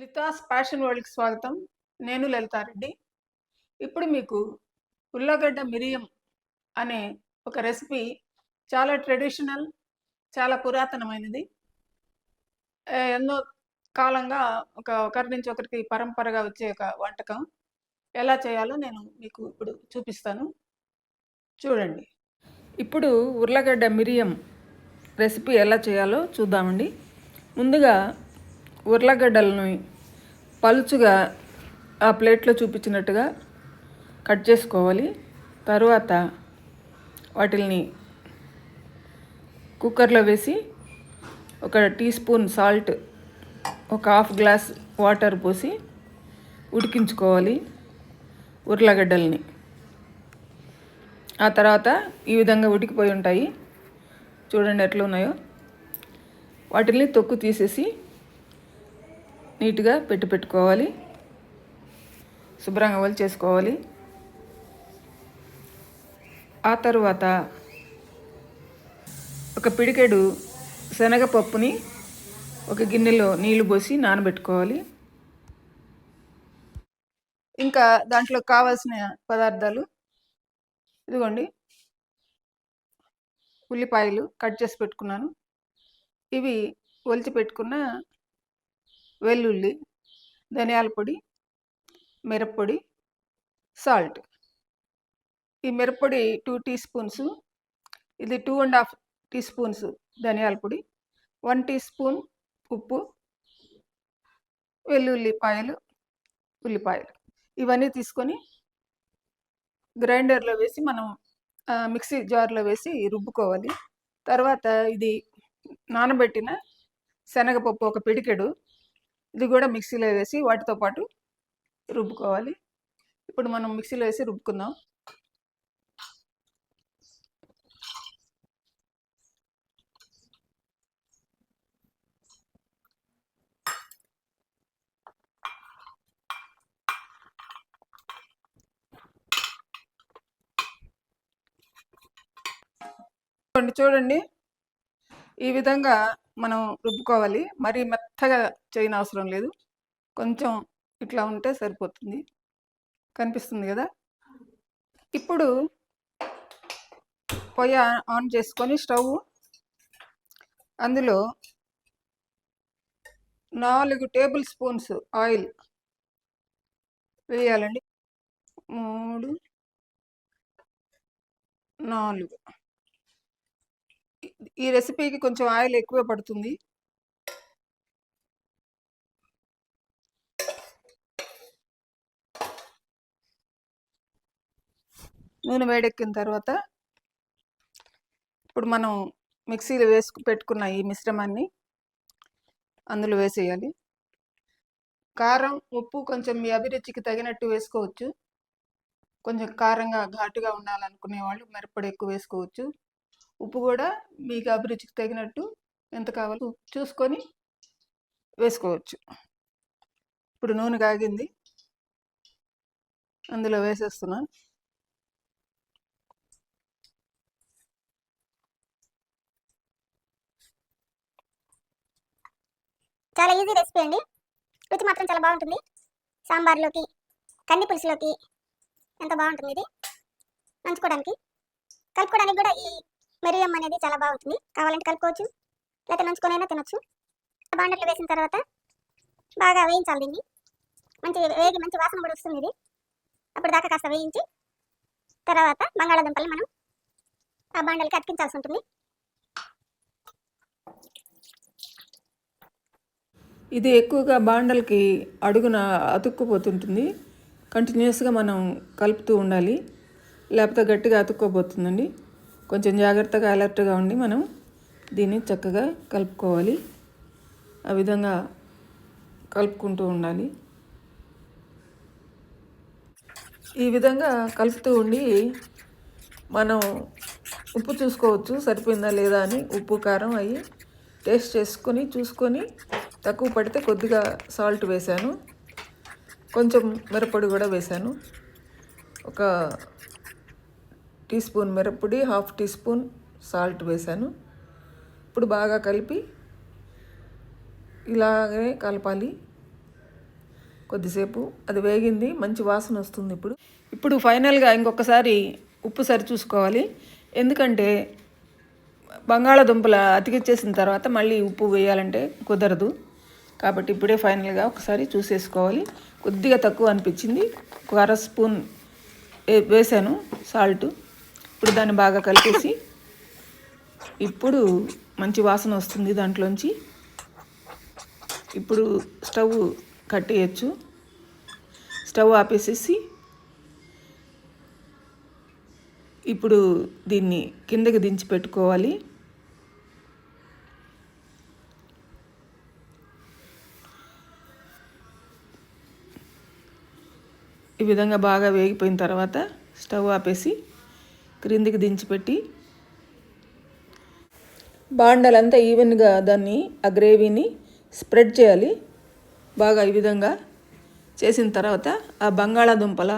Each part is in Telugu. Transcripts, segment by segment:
లితాస్ ఫ్యాషన్ వరల్డ్కి స్వాగతం. నేను లలితారెడ్డి ఇప్పుడు మీకు ఉల్లగడ్డ మిరియం అనే ఒక రెసిపీ చాలా ట్రెడిషనల్ చాలా పురాతనమైనది. ఎన్నో కాలంగా ఒక ఒకరి నుంచి ఒకరికి పరంపరగా వచ్చే ఒక వంటకం. ఎలా చేయాలో నేను మీకు ఇప్పుడు చూపిస్తాను. చూడండి. ఇప్పుడు ఉర్లగడ్డ మిరియం రెసిపీ ఎలా చేయాలో చూద్దామండి. ముందుగా ఉర్లగడ్డలను పలుచుగా ఆ ప్లేట్లో చూపించినట్టుగా కట్ చేసుకోవాలి. తరువాత వాటిల్ని కుక్కర్లో వేసి ఒక టీ స్పూన్ సాల్ట్ ఒక హాఫ్ గ్లాస్ వాటర్ పోసి ఉడికించుకోవాలి ఉర్లగడ్డల్ని. ఆ తర్వాత ఈ విధంగా ఉడికిపోయి ఉంటాయి. చూడండి ఎట్లా ఉన్నాయో వాటిని తొక్కు తీసేసి నీట్గా పెట్టి పెట్టుకోవాలి. శుభ్రంగా వలి చేసుకోవాలి. ఆ తరువాత ఒక పిడికెడు శనగపప్పుని ఒక గిన్నెలో నీళ్ళు పోసి నానబెట్టుకోవాలి. ఇంకా దాంట్లో కావాల్సిన పదార్థాలు ఇదిగోండి. ఉల్లిపాయలు కట్ చేసి పెట్టుకున్నాను. ఇవి ఒలిచి పెట్టుకున్న వెల్లుల్లి ధనియాల పొడి మిరప్పొడి సాల్ట్. ఈ మిరప్పొడి టూ టీ స్పూన్స్ ఇది two and half teaspoons ధనియాల పొడి వన్ టీ స్పూన్ ఉప్పు వెల్లుల్లిపాయలు ఉల్లిపాయలు. ఇవన్నీ తీసుకొని గ్రైండర్లో వేసి మనం మిక్సీ జార్లో వేసి రుబ్బుకోవాలి. తర్వాత ఇది నానబెట్టిన శనగపప్పు ఒక పిడికెడు ఇది కూడా మిక్సీలో వేసి వాటితో పాటు రుబ్బుకోవాలి. ఇప్పుడు మనం మిక్సీలో వేసి రుబ్బుకుందాం. చూడండి. ఈ విధంగా మనం రుబ్బుకోవాలి. మరీ మెత్తగా చేయని అవసరం లేదు. కొంచెం ఇట్లా ఉంటే సరిపోతుంది. కనిపిస్తుంది కదా? ఇప్పుడు పొయ్యి ఆన్ చేసుకొని స్టవ్ అందులో నాలుగు టేబుల్ స్పూన్స్ ఆయిల్ వేయాలండి. మూడు నాలుగు. ఈ రెసిపీకి కొంచెం ఆయిల్ ఎక్కువ పడుతుంది. నూనె వేడెక్కిన తర్వాత ఇప్పుడు మనం మిక్సీలో వేసుకు పెట్టుకున్న ఈ మిశ్రమాన్ని అందులో వేసేయాలి. కారం ఉప్పు కొంచెం మీ అభిరుచికి తగినట్టు వేసుకోవచ్చు. కొంచెం కారంగా ఘాటుగా ఉండాలనుకునే వాళ్ళు మిరప్పొడి ఎక్కువ వేసుకోవచ్చు. ఉప్పు కూడా మీకు అభిరుచికి తగినట్టు ఎంత కావాలో చూసుకొని వేసుకోవచ్చు. ఇప్పుడు నూనె కాగింది. అందులో వేసేస్తున్నాను. చాలా ఈజీ రెసిపీ అండి. రుచి మాత్రం చాలా బాగుంటుంది. సాంబార్లోకి కంది పులుసులోకి ఎంత బాగుంటుంది ఇది. నంచుకోవడానికి కలుపుకోవడానికి కూడా ఈ మెరియం అనేది చాలా బాగుంటుంది. కావాలంటే కలుపుకోవచ్చు లేకపోతే నంచుకొనైనా తినొచ్చు. బాండర్లు వేసిన తర్వాత బాగా వేయించాలి దీన్ని. మంచి వేగి మంచి వాసన కూడా వస్తుంది ఇది. అప్పుడు దాకా కాస్త వేయించి తర్వాత బంగాళాదుంపల్ని మనం ఆ బాండలకి అతికించాల్సి ఉంటుంది. ఇది ఎక్కువగా బాండలకి అడుగున అతుక్కుపోతుంటుంది. కంటిన్యూస్గా మనం కలుపుతూ ఉండాలి. లేకపోతే గట్టిగా అతుక్కోబోతుందండి. కొంచెం జాగ్రత్తగా అలర్ట్గా ఉండి మనం దీన్ని చక్కగా కలుపుకోవాలి. ఆ విధంగా కలుపుకుంటూ ఉండాలి. ఈ విధంగా కలుపుతూ ఉండి మనం ఉప్పు చూసుకోవచ్చు. సరిపోయిందా లేదా అని ఉప్పు కారం అవి టేస్ట్ చేసుకొని చూసుకొని తక్కువ పడితే కొద్దిగా సాల్ట్ వేశాను కొంచెం మిరప్పొడి కూడా వేశాను ఒక టీ స్పూన్ మిరప్పొడి హాఫ్ టీ స్పూన్ సాల్ట్ వేశాను ఇప్పుడు బాగా కలిపి ఇలాగే కలపాలి. కొద్దిసేపు. అది వేగింది. మంచి వాసన వస్తుంది ఇప్పుడు. ఇప్పుడు ఫైనల్గా ఇంకొకసారి ఉప్పు సరి చూసుకోవాలి. ఎందుకంటే బంగాళాదుంపల అతికిచ్చేసిన తర్వాత మళ్ళీ ఉప్పు వేయాలంటే కుదరదు. కాబట్టి ఇప్పుడే ఫైనల్గా ఒకసారి చూసేసుకోవాలి. కొద్దిగా తక్కువ అనిపించింది. ఒక అర స్పూన్ వేసాను సాల్ట్. ఇప్పుడు దాన్ని బాగా కలిపేసి ఇప్పుడు మంచి వాసన వస్తుంది దాంట్లోంచి. ఇప్పుడు స్టవ్ కట్టేయచ్చు స్టవ్ ఆపేసేసి ఇప్పుడు దీన్ని కిందకి దించి పెట్టుకోవాలి. ఈ విధంగా బాగా వేగిపోయిన తర్వాత స్టవ్ ఆపేసి క్రిందికి దించిపెట్టి బాండలంతా ఈవెన్గా దాన్ని ఆ గ్రేవీని స్ప్రెడ్ చేయాలి. బాగా ఈ విధంగా చేసిన తర్వాత ఆ బంగాళాదుంపల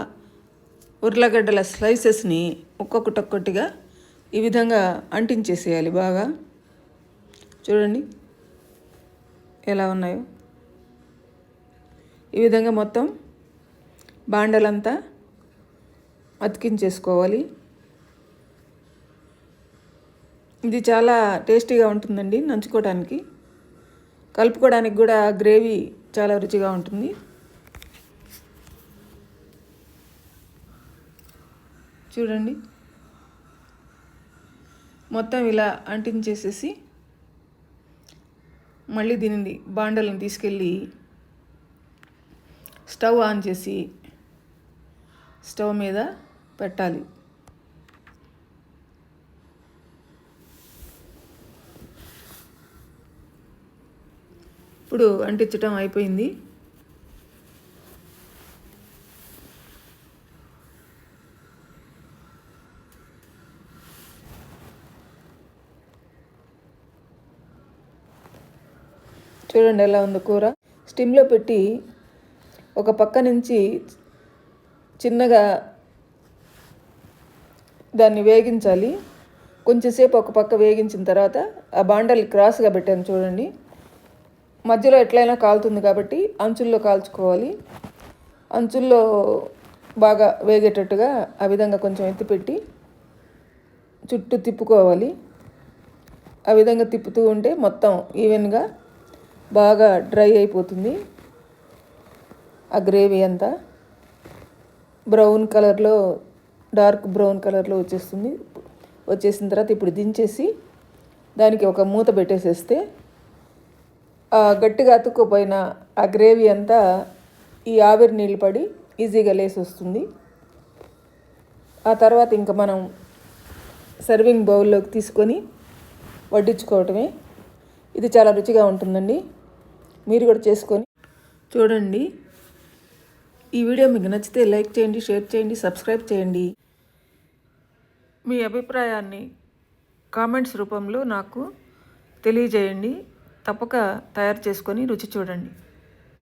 ఉర్లగడ్డల స్లైసెస్ని ఒక్కొక్కటి ఒక్కొక్కటిగా ఈ విధంగా అంటించేసేయాలి బాగా. చూడండి ఎలా ఉన్నాయో. ఈ విధంగా మొత్తం బాండలంతా అతికించేసుకోవాలి. ఇది చాలా టేస్టీగా ఉంటుందండి నంచుకోవడానికి కలుపుకోవడానికి కూడా గ్రేవీ చాలా రుచిగా ఉంటుంది. చూడండి. మొత్తం ఇలా అంటించేసేసి మళ్ళీ దీనిని బాండలను తీసుకెళ్ళి స్టవ్ ఆన్ చేసి స్టవ్ మీద పెట్టాలి. ఇప్పుడు అంటించటం అయిపోయింది. చూడండి ఎలా ఉందో కూర. స్టిమ్లో పెట్టి ఒక పక్క నుంచి చిన్నగా దాన్ని వేగించాలి. కొంచెంసేపు ఒక పక్క వేగించిన తర్వాత ఆ బాండల్ క్రాస్గా పెట్టాను చూడండి. మధ్యలో ఎట్లయినా కాలుతుంది కాబట్టి అంచుల్లో కాల్చుకోవాలి. అంచుల్లో బాగా వేగేటట్టుగా ఆ విధంగా కొంచెం ఎత్తిపెట్టి చుట్టూ తిప్పుకోవాలి. ఆ విధంగా తిప్పుతూ ఉంటే మొత్తం ఈవెన్గా బాగా డ్రై అయిపోతుంది. ఆ గ్రేవీ అంతా. బ్రౌన్ కలర్లో డార్క్ బ్రౌన్ కలర్లో వచ్చేస్తుంది. వచ్చేసిన తర్వాత ఇప్పుడు దించేసి దానికి ఒక మూత పెట్టేసేస్తే గట్టిగా అతుక్కుపోయిన ఆ గ్రేవీ అంతా ఈ ఆవిరి నీళ్ళు పడి ఈజీగా లేసి వస్తుంది ఆ తర్వాత ఇంకా మనం సర్వింగ్ బౌల్లోకి తీసుకొని వడ్డించుకోవటమే. ఇది చాలా రుచిగా ఉంటుందండి. మీరు కూడా చేసుకొని చూడండి. ఈ వీడియో మీకు నచ్చితే లైక్ చేయండి షేర్ చేయండి సబ్స్క్రైబ్ చేయండి. మీ అభిప్రాయాన్ని కామెంట్స్ రూపంలో నాకు తెలియజేయండి. తప్పక తయారు చేసుకొని రుచి చూడండి.